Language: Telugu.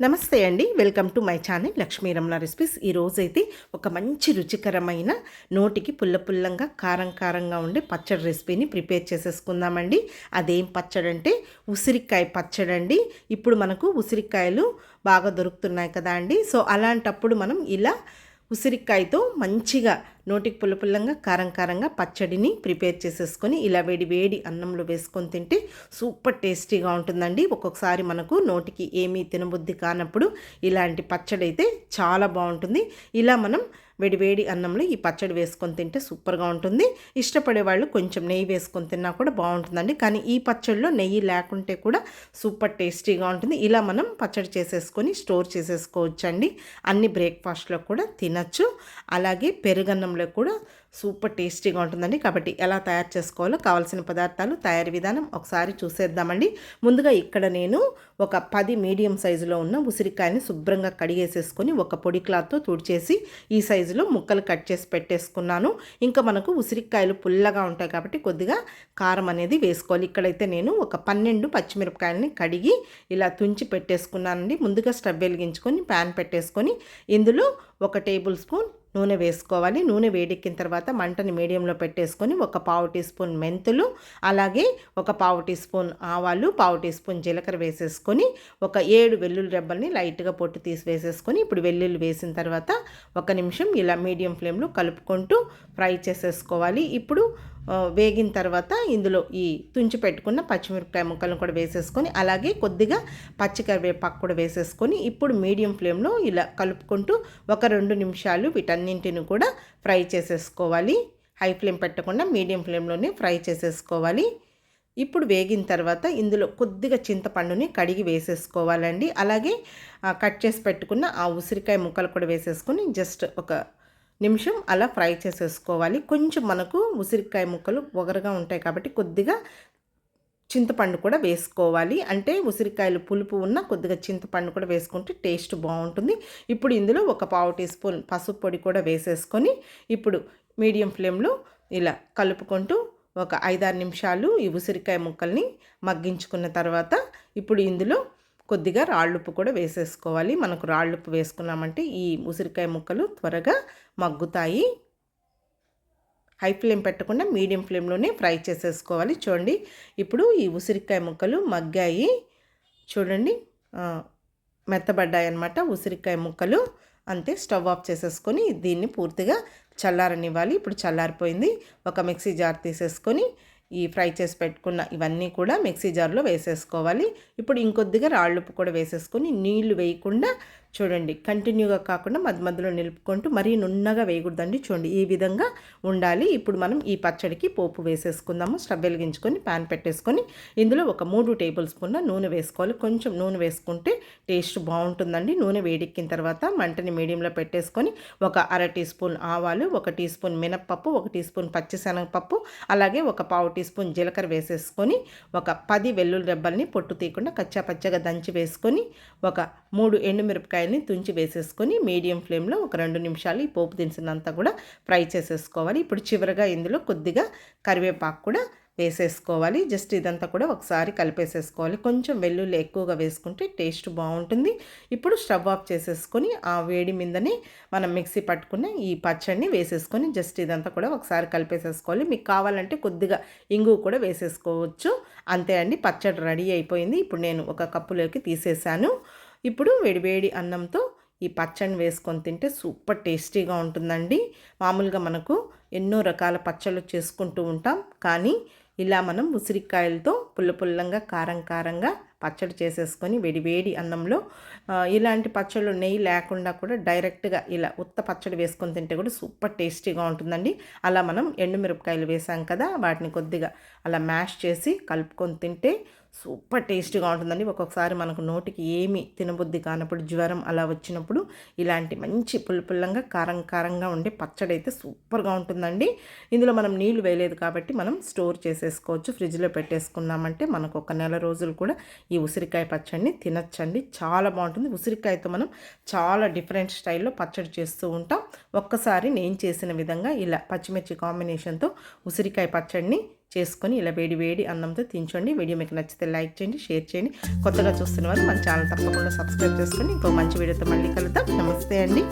నమస్తే అండి. Welcome to my channel Lakshmi Ramana recipes. ఈ రోజైతే ఒక మంచి రుచికరమైన నోటికి పుల్ల పుల్లంగా కారం కారంగా ఉండే పచ్చడి రెసిపీని ప్రిపేర్ చేసేసుకుందామండి. అదేం పచ్చడి అంటే ఉసిరికాయ పచ్చడి అండి ఇప్పుడు మనకు ఉసిరికాయలు బాగా దొరుకుతున్నాయి కదా అండి. సో అలాంటప్పుడు మనం ఇలా ఉసిరికాయతో మంచిగా నోటికి పుల్ల పుల్లంగా కారం కారంగా పచ్చడిని ప్రిపేర్ చేసేసుకొని ఇలా వేడి వేడి అన్నంలో వేసుకొని తింటే సూపర్ టేస్టీగా ఉంటుందండి. ఒక్కొక్కసారి మనకు నోటికి ఏమీ తినబుద్ధి కానప్పుడు ఇలాంటి పచ్చడి అయితే చాలా బాగుంటుంది. ఇలా మనం వేడివేడి అన్నంలో ఈ పచ్చడి వేసుకొని తింటే సూపర్గా ఉంటుంది. ఇష్టపడే వాళ్ళు కొంచెం నెయ్యి వేసుకొని తిన్నా కూడా బాగుంటుందండి. కానీ ఈ పచ్చడిలో నెయ్యి లేకుంటే కూడా సూపర్ టేస్టీగా ఉంటుంది. ఇలా మనం పచ్చడి చేసేసుకొని స్టోర్ చేసేసుకోవచ్చండి. అన్ని బ్రేక్ఫాస్ట్లో కూడా తినచ్చు. అలాగే పెరుగన్నంలో కూడా సూపర్ టేస్టీగా ఉంటుందండి. కాబట్టి ఎలా తయారు చేసుకోవాలో కావాల్సిన పదార్థాలు తయారీ విధానం ఒకసారి చూసేద్దామండి. ముందుగా ఇక్కడ నేను ఒక పది మీడియం సైజులో ఉన్న ఉసిరికాయని శుభ్రంగా కడిగేసేసుకొని ఒక పొడి క్లాత్తో తుడిచేసి ఈ సైజు సైజులో ముక్కలు కట్ చేసి పెట్టేసుకున్నాను. ఇంకా మనకు ఉసిరికాయలు పుల్లగా ఉంటాయి కాబట్టి కొద్దిగా కారం అనేది వేసుకోవాలి. ఇక్కడైతే నేను ఒక పన్నెండు పచ్చిమిరపకాయలని కడిగి ఇలా తుంచి పెట్టేసుకున్నానండి. ముందుగా స్టవ్ వెలిగించుకొని ప్యాన్ పెట్టేసుకొని ఇందులో ఒక టేబుల్ స్పూన్ నూనె వేసుకోవాలి. నూనె వేడెక్కిన తర్వాత మంటని మీడియంలో పెట్టేసుకొని ఒక పావు టీ స్పూన్ మెంతులు అలాగే ఒక పావు టీ స్పూన్ ఆవాలు పావు టీ స్పూన్ జీలకర్ర వేసేసుకొని ఒక ఏడు వెల్లుల్లి రెబ్బల్ని లైట్గా పొట్టు తీసి వేసేసుకొని ఇప్పుడు వెల్లుల్లి వేసిన తర్వాత ఒక నిమిషం ఇలా మీడియం ఫ్లేమ్లో కలుపుకుంటూ ఫ్రై చేసేసుకోవాలి. ఇప్పుడు వేగిన తర్వాత ఇందులో ఈ తుంచి పెట్టుకున్న పచ్చిమిరపకాయ ముక్కలను కూడా వేసేసుకొని అలాగే కొద్దిగా పచ్చికరివేపాకు కూడా వేసేసుకొని ఇప్పుడు మీడియం ఫ్లేమ్లో ఇలా కలుపుకుంటూ ఒక రెండు నిమిషాలు వీటన్నింటిని కూడా ఫ్రై చేసేసుకోవాలి. హై ఫ్లేమ్ పెట్టకుండా మీడియం ఫ్లేమ్లోనే ఫ్రై చేసేసుకోవాలి. ఇప్పుడు వేగిన తర్వాత ఇందులో కొద్దిగా చింతపండుని కడిగి వేసేసుకోవాలండి. అలాగే కట్ చేసి పెట్టుకున్న ఆ ఉసిరికాయ ముక్కలు కూడా వేసేసుకొని జస్ట్ ఒక నిమిషం అలా ఫ్రై చేసేసుకోవాలి. కొంచెం మనకు ఉసిరికాయ ముక్కలు ఒగరగా ఉంటాయి కాబట్టి కొద్దిగా చింతపండు కూడా వేసుకోవాలి. అంటే ఉసిరికాయలు పులుపు ఉన్న కొద్దిగా చింతపండు కూడా వేసుకుంటే టేస్ట్ బాగుంటుంది. ఇప్పుడు ఇందులో ఒక పావు టీ స్పూన్ పసుపు పొడి కూడా వేసేసుకొని ఇప్పుడు మీడియం ఫ్లేమ్లో ఇలా కలుపుకుంటూ ఒక ఐదారు నిమిషాలు ఈ ఉసిరికాయ ముక్కల్ని మగ్గించుకున్న తర్వాత ఇప్పుడు ఇందులో కొద్దిగా రాళ్ళుప్పు కూడా వేసేసుకోవాలి. మనకు రాళ్ళుప్పు వేసుకున్నామంటే ఈ ఉసిరికాయ ముక్కలు త్వరగా మగ్గుతాయి. హై ఫ్లేమ్ పెట్టకుండా మీడియం ఫ్లేమ్లోనే ఫ్రై చేసేసుకోవాలి. చూడండి ఇప్పుడు ఈ ఉసిరికాయ ముక్కలు మగ్గాయి. చూడండి మెత్తబడ్డాయి అనమాట ఉసిరికాయ ముక్కలు. అంతే స్టవ్ ఆఫ్ చేసేసుకొని దీన్ని పూర్తిగా చల్లారనివ్వాలి. ఇప్పుడు చల్లారిపోయింది. ఒక మిక్సీ జార్ తీసేసుకొని ఈ ఫ్రై చేసి పెట్టుకున్న ఇవన్నీ కూడా మిక్సీ జార్లో వేసేసుకోవాలి. ఇప్పుడు ఇంకొద్దిగా రాళ్ళుప్పు కూడా వేసేసుకొని నీళ్ళు వేయకుండా చూడండి కంటిన్యూగా కాకుండా మధ్య మధ్యలో నిలుపుకుంటూ మరీ నున్నగా వేయకూడదండి. చూడండి ఈ విధంగా ఉండాలి. ఇప్పుడు మనం ఈ పచ్చడికి పోపు వేసేసుకుందాము. స్టవ్ వెలిగించుకొని ప్యాన్ పెట్టేసుకొని ఇందులో ఒక మూడు టేబుల్ స్పూన్ల నూనె వేసుకోవాలి. కొంచెం నూనె వేసుకుంటే టేస్ట్ బాగుంటుందండి. నూనె వేడెక్కిన తర్వాత మంటని మీడియంలో పెట్టేసుకొని ఒక అర టీ స్పూన్ ఆవాలు ఒక టీ స్పూన్ మినప్పప్పు ఒక టీ స్పూన్ పచ్చిశనగపప్పు అలాగే ఒక పావు టీ స్పూన్ జీలకర్ర వేసేసుకొని ఒక పది వెల్లుల్లి రెబ్బల్ని పొట్టు తీయకుండా కచ్చా పచ్చగా దంచి వేసుకొని ఒక మూడు ఎండుమిరపకాయలు మిరపకాయలని తుంచి వేసేసుకొని మీడియం ఫ్లేమ్లో ఒక రెండు నిమిషాలు ఈ పోపు దినుసునంతా కూడా ఫ్రై చేసేసుకోవాలి. ఇప్పుడు చివరిగా ఇందులో కొద్దిగా కరివేపాకు కూడా వేసేసుకోవాలి. జస్ట్ ఇదంతా కూడా ఒకసారి కలిపేసేసుకోవాలి. కొంచెం వెల్లుల్లి ఎక్కువగా వేసుకుంటే టేస్ట్ బాగుంటుంది. ఇప్పుడు స్టవ్ ఆఫ్ చేసేసుకొని ఆ వేడి మీదనే మనం మిక్సీ పట్టుకున్న ఈ పచ్చడిని వేసేసుకొని జస్ట్ ఇదంతా కూడా ఒకసారి కలిపేసేసుకోవాలి. మీకు కావాలంటే కొద్దిగా ఇంగు కూడా వేసేసుకోవచ్చు. అంతే అండి పచ్చడి రెడీ అయిపోయింది. ఇప్పుడు నేను ఒక కప్పులోకి తీసేసాను. ఇప్పుడు వేడివేడి అన్నంతో ఈ పచ్చడిని వేసుకొని తింటే సూపర్ టేస్టీగా ఉంటుందండి. మామూలుగా మనకు ఎన్నో రకాల పచ్చళ్ళు చేసుకుంటూ ఉంటాం. కానీ ఇలా మనం ఉసిరికాయలతో పుల్ల పుల్లంగా కారం కారంగా పచ్చడి చేసేసుకొని వేడి వేడి అన్నంలో ఇలాంటి పచ్చళ్ళు నెయ్యి లేకుండా కూడా డైరెక్ట్గా ఇలా ఉత్త పచ్చడి వేసుకొని తింటే కూడా సూపర్ టేస్టీగా ఉంటుందండి. అలా మనం ఎండుమిరపకాయలు వేసాం కదా వాటిని కొద్దిగా అలా మ్యాష్ చేసి కలుపుకొని తింటే సూపర్ టేస్టీగా ఉంటుందండి. ఒక్కొక్కసారి మనకు నోటికి ఏమి తినబుద్ధి కానప్పుడు జ్వరం అలా వచ్చినప్పుడు ఇలాంటి మంచి పుల్లపుల్లంగా కారం కారంగా ఉండే పచ్చడి అయితే సూపర్గా ఉంటుందండి. ఇందులో మనం నీళ్ళు వేయలేదు కాబట్టి మనం స్టోర్ చేసేసుకోవచ్చు ఫ్రిడ్జ్లో పెట్టేసుకున్నామంటే చేసుకున్నామంటే మనకు ఒక నెల రోజులు కూడా ఈ ఉసిరికాయ పచ్చడిని తినచ్చండి. చాలా బాగుంటుంది. ఉసిరికాయతో మనం చాలా డిఫరెంట్ స్టైల్లో పచ్చడి చేస్తూ ఉంటాం. ఒక్కసారి నేను చేసిన విధంగా ఇలా పచ్చిమిర్చి కాంబినేషన్తో ఉసిరికాయ పచ్చడిని చేసుకొని ఇలా వేడి వేడి అన్నంతో తించండి. వీడియో మీకు నచ్చితే లైక్ చేయండి షేర్ చేయండి. కొత్తగా చూస్తున్న వారు మన ఛానల్ తప్పకుండా సబ్స్క్రైబ్ చేసుకొని ఇంకో మంచి వీడియోతో మళ్ళీ కలుద్దాం. నమస్తే అండి.